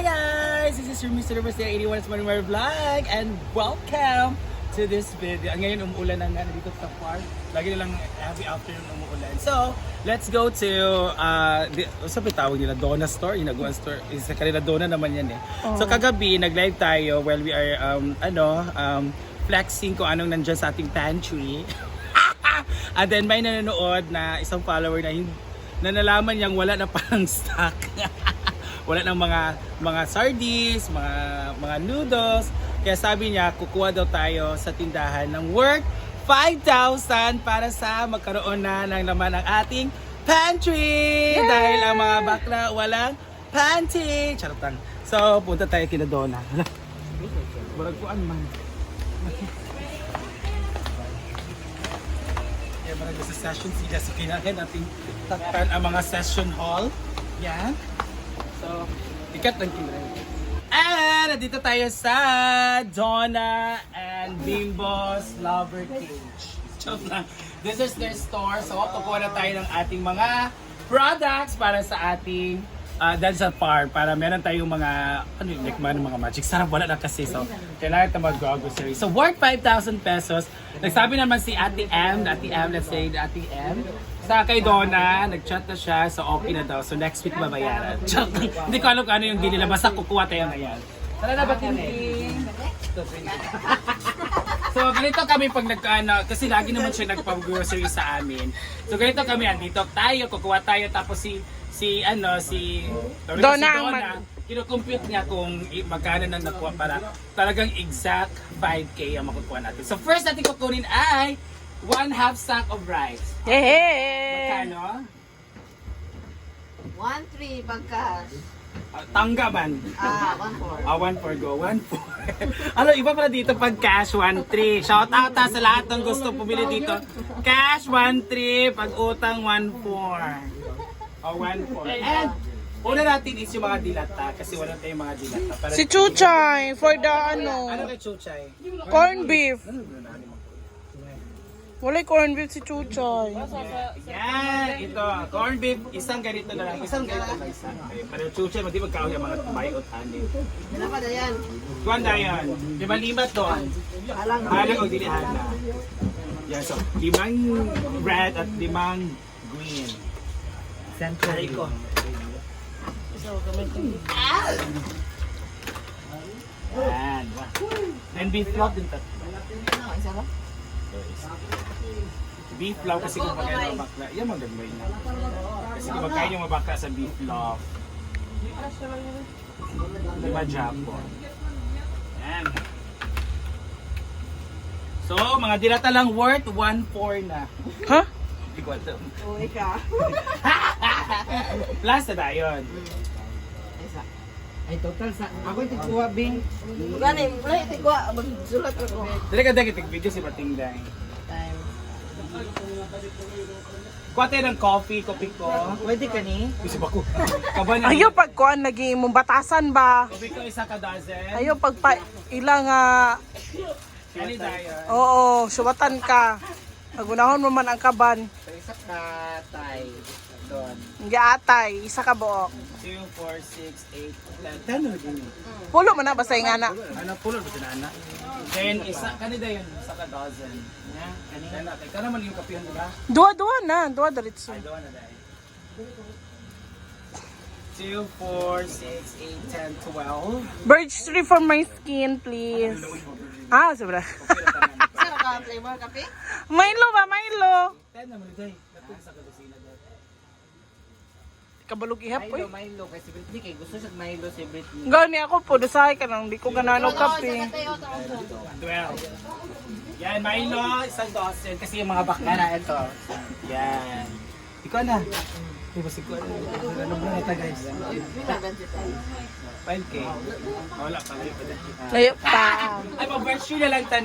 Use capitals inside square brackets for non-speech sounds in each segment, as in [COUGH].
Hi guys! This is your Mr. University 81 Morning Wear Vlog and welcome to this video. Ngayon umuulan na nga dito sa park. Lagi nilang every afternoon umuulan. So, let's go to, uh, di, sa tawag nila? Donna Store? Yung Naguan Store. Is sa kanila Donna naman yan eh. So, kagabi, nag-live tayo while we are, um, ano, um, flexing kung anong nandyan sa ating pantry. [LAUGHS] And then may nanonood na isang follower na hindi na nalaman niyang wala na parang stock. [LAUGHS] wala ng mga mga sardines, mga mga noodles. Kaya sabi niya, kukuha daw tayo sa tindahan ng worth 5,000 para sa magkaroon na ng laman ng ating pantry. Dahil ang mga bakla walang panty. Charotang. So, punta tayo kina Donna. [LAUGHS] Barag kuan man. Kaya marag sa session sila so kailangan natin takpan ang mga session hall. Yan. So, ikat ng kinay. And nandito tayo sa Donna and Bimbo's Lover Cage. [LAUGHS] Joke lang. This is their store. So, kukuha na tayo ng ating mga products para sa ating uh, dahil sa farm para meron tayong mga ano yung like man mga magic sarap wala na kasi so kailangan na mag-grocery so worth 5,000 pesos nagsabi naman si Ate M Ate M let's say Ate M sa kay Donna nag-chat na siya so okay na daw so next week babayaran [LAUGHS] Joke. hindi ko alam kung ano yung dinila basta kukuha tayo ngayon tara na ba? [LAUGHS] So ganito kami pag nagkaano, kasi lagi naman siya nagpag-grocery sa amin. So ganito kami, andito tayo, kukuha tayo, tapos si, si ano, si Donna si ang Donna, mag- kinocompute niya kung magkano na nakuha para talagang exact 5K ang makukuha natin. So first natin kukunin ay one half sack of rice. Hehe! Magkano? One, three, pagkas. Uh, tanggaban. Ah, one, four. Ah, 1 for go, 1 for. ano, iba pala dito pag cash 1 3. Shout out ha, sa lahat ng gusto pumili dito. Cash 1 3, pag utang 1 4. Oh, 1 4. And una natin is yung mga dilata kasi wala tayong mga dilata. Para Si Chuchay, for the Ano ano, kay Chuchay? corn beef. Wala corn beef si Chuchay. Yan, ito. Corn beef, isang ganito na lang. Isang ganito na isa. Para Chuchay, hindi magkakaw yung mga bayot ani. Ano pa na yan? Kuan na yan. Lima limat doon. Alang Halang o dilihan na. Yan, so, limang red at limang green. Central ko. Yan. Then beef float din tatlo. Ano, isa ba? Beef float kasi kung pagkain ng bakla, yan maganda yun. Kasi kung pagkain yung mabakla sa beef float. Diba Japon? Yan. So, mga dilata lang worth 1.4 na. Ha? Hindi ko alam. Uwi ka. [LAUGHS] Plus na tayo yun. Ay, total sa... Ako yung tikuha, Bing. Gani, wala iti ko. Magsulat ko. Dali ka dali video si Bating Day. Time. Kuha tayo ng coffee, kopi ko. Pwede ka ni? Gusto ba ko? Kaban. Ayaw pag kuan lagi mong batasan ba? Kopi ko isa ka dozen. Ayaw pag pa ilang ah, Kani oo, suwatan ka. Pagunahon mo man ang kaban. Isa ka tay. Doon. Hindi atay, isa ka buok. 2, 4, 6, 8, 10. 10 na din. Pulo man na basta yung ana. Ano, pulo ba na? Then, isa, kanida yun, isa ka dozen. Nga, kanina na. Kaya ka naman yung kapihan, di ba? Duwa-duwa na, duwa diretso. Ay, doon na dahil. 2, 4, 6, 8, 10, 12. Birch tree for my skin, please. Ah, sobra. Sino ka flavor kape? Milo ba, Milo? 10 naman ito eh. Nato isa ka dosina doon. Kabalog ihap, Milo, uy. Milo. Kay si Britney, kay gusto sa Milo si Britney. Gani ako po, dusahay ka nang di ko ganano kape. 12. Yan, Milo, isang dozen. Kasi yung mga bakla na ito. Yan. Ikaw na. Di ba si ko? Ano ba ito guys? 5K. Wala pa. Wala pa. Layo pa. Ay, mag-virtue na lang ka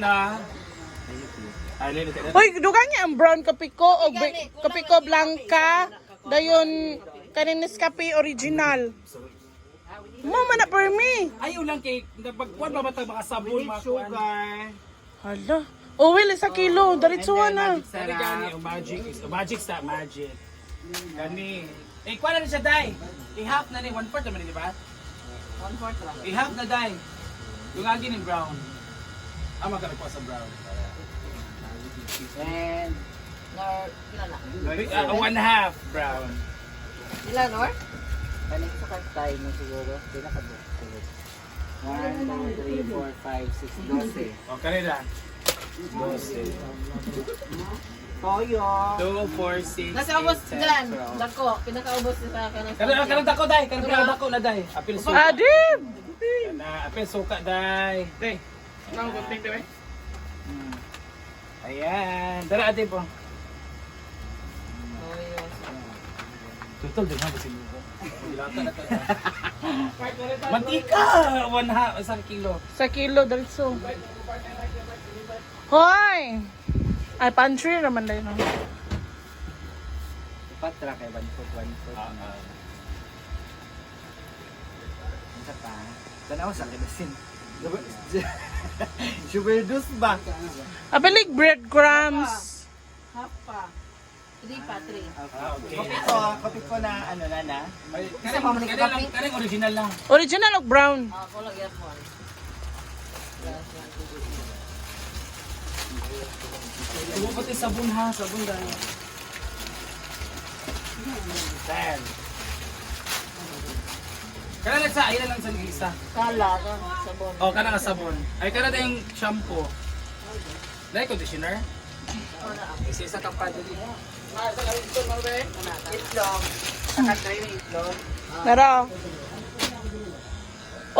Uy, dugan niya ang brown kape ko o bi- kape ko blanca. Dayon, kaninis kape original. Mo man na for me. Ayaw lang kay, pagkuhan ba matang mga sabon, mga. Sugar. Hala. O, well, isa kilo. Diretso na. Kani gani, o magic is, o magic sa magic. Gani. Eh, kuha na rin siya, day. I-half na ni, one part naman, di ba? One fourth ra. I-half na dai. Yung agi ni brown. Ah, po sa brown. And Nor, pila na? Uh, one half brown. Pila, Nor? kanin sa kantay mo siguro. Pinakabot. 1, 2, 3, 4, 5, 6, 12. O, kanila. 12. Toyo. 2, 4, 6, Nasa ubos dyan. Dako. Pinakaubos sa akin. Kanila, kanila dako dai. Kanila dako na dai. Apil suka. Adib! Na, apil suka dai. Dai. Nang gunting dai. Ayan. Dara ate po. Tutol din ha kasi mo. Dilata na to. Mantika! One half, isang kilo. Sa kilo, dalso. Hoy! Ay, pantry naman dahil. No? Patra kay 1 foot, 1 foot. Ah, ah. Isa pa. Tanaw sa kidasin. Suberdus [LAUGHS] ba? Abilig breadcrumbs. Half pa. Three pa, three. Ah, okay. Kopi ko, kopi ko na ano na na. Ay, Isa pa, manik- Kanila lang, kanila original lang. Original o brown? Ah, ko lang yan mo. Pati sabon ha, sabon dahil. Ten. Kana na sa ayun lang sa isa. Kala ka, sabon. Oh, kana ka sabon. Ay kana na yung shampoo. Dahil conditioner. Isa isa ka pa dito. Itlog. Saka tray na itlog. Naro.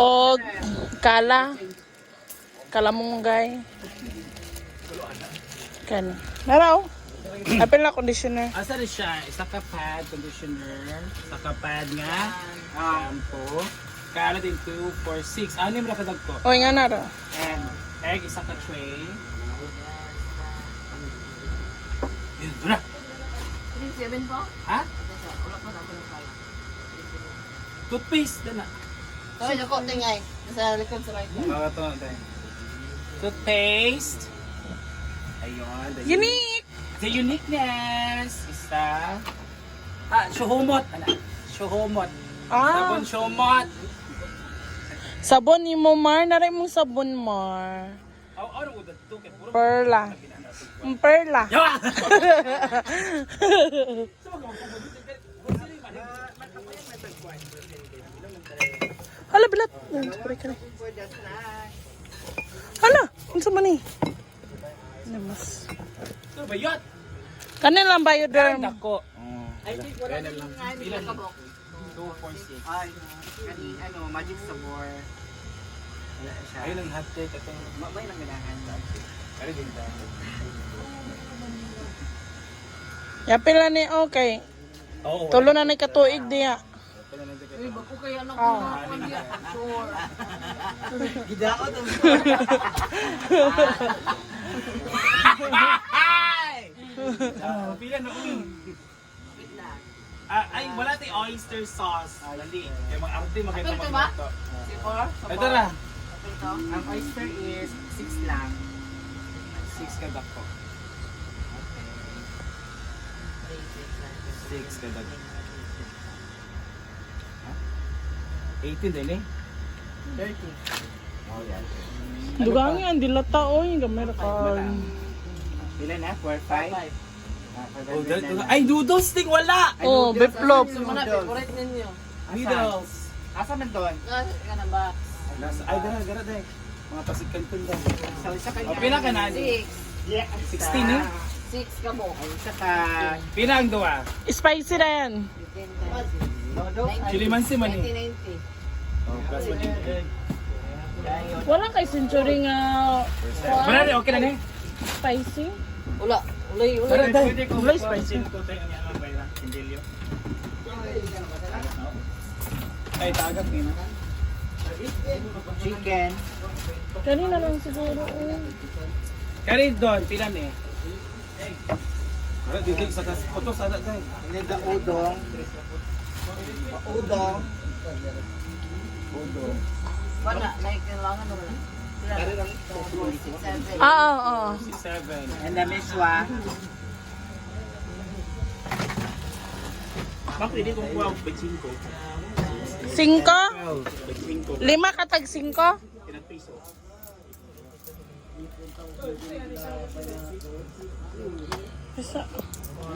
O kala. Kalamunggay. Kan. Naro. Apil na conditioner. Asa rin siya? Isa ka pad, conditioner. Isa ka pad nga. Shampoo. Kana din 2, 4, 6. Ano yung makadag ko? O nga naro. And egg, isa ka tray. Yun, na. Three, seven po? Ha? Wala pa na ako ng kala. Toothpaste, na. Sorry, ako tingay. Nasa likod sa right. Oo, ito na tayo. Toothpaste. Ayun. the Unique! The uniqueness. Isa. Ah, shuhumot. Ano? Shuhumot. Ah, Sabon shuhumot. sabon ni mo, Mar. Naray mong sabon, Mar. Aw, ano? Kaya puro Perla. Mm, Perla. [LAUGHS] Hala, bilat. Hala, unsa man ni? Ano mas? Ito ba yun? Kanin lang bioderm. Dako. I think wala na lang nga nila kabok. 2, 4, 6. Ay, kani ano, magic sabor. Ayun ang hot cake. Ito. Mamay lang ganahan. Yapil na ni okay. Oo. Tulo na ni katuig diya. Uy, bako kaya anak ko na ako niya. Sure. [LAUGHS] Gidaot ang Ah, pila na umi. Ah, ay, wala tayong oyster sauce. Ah, lali. Kaya mga arte maganda magluto. Ito na. Ang oyster is 6 lang. 6 ka dako. 6 ka dako. 18 din eh. 30. Oh, yan. Dugangi ang dilata oy, gamay ra ka. Ilan na? 4, 5? Oh, dal- ay, noodles ting wala! Oh, beplop. Muna, favorite ninyo. Noodles. Asa man doon? Nasa ka na ba? Ay, dara, dara, dara. Mga pasigkantun daw. Sa isa ka O, pila ka na? Six. 16 eh? Six ka mo. Ay, isa ka. Pila ang duwa? Spicy na yan. Dodo? Chili mansi man eh. 1990. Oh, plus one. Wala kay century nga Wala rin, okay na na eh. spicy. Ula. Ulay, ulay. Wala magpa- spicy. ko tayo ang yaman ba yun? Sindilyo. Ay, tagap eh, no? Chicken. Kanina lang siguro. oh. Kari doon, pila ni? Wala, dito sa kas. Puto sa adat tayo. Ini the udong. Udong. Udong. Wala, like, kailangan. Seven. Ah, oo, oo. Si Seven. And the miswa. Ma'am, pwede kong kuha ang 25. Singko? Lima katag singko?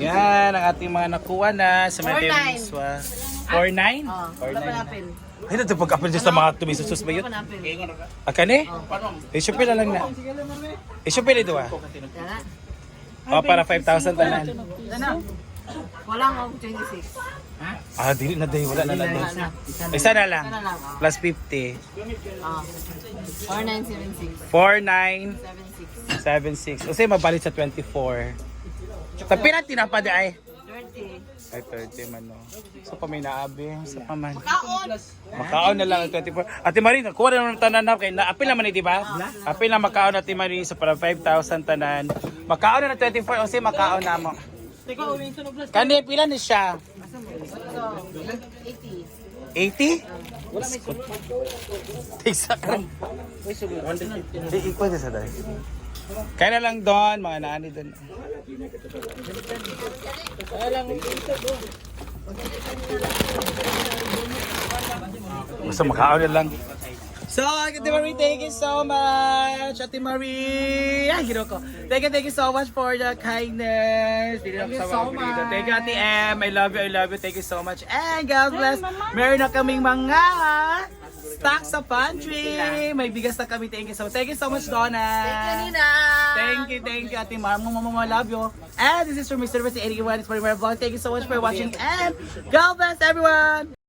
Yan ang ating mga nakuha na sa Metro Miswa. 4-9? Oh, 4-9. Ay, ito pag-apil sa mga tumisus ba yun? Aka ni? Isupil na lang na. Isupil ito ah. O, para 5,000 tanan. Wala nga ako 26. Ah, dili na day. Wala na lang. day. Isa na lang. Plus 50. Ah. 4976. 4976. 76. Kasi mabalit sa 24. Tapi na tinapad ay. 30. Ay, 30 man no. So pa may naabi. Sa paman. Kaon! Makaon na lang ang 24. Ate Marie, nakuha na naman tanan na kay naapil naman ni di ba? Apil na makaon Ate Marie sa para 5,000 tanan. Makaon na ng 24 o si makaon na mo. Kani pila ni siya? 80. 80? Tigsa ka. Ikaw sa dahil. Kaya na lang doon, mga nani doon. Basta makaon na lang. So, Ate Marie, thank you so much. Ate Marie, ay, ko. Thank you, thank you so much for the kindness. Thank you so much. Thank you, Ate M. I love you, I love you. Thank you so much. And God bless. Meron na kaming mga stock sa pantry. May bigas na kami. Thank you so much. Thank you so much, Donna. Thank you, Nina! Thank you, thank you, Ate Mar. Mama, mama, love you. And this is from Mr. Service 81. It's for my vlog. Thank you so much for watching. And God bless everyone.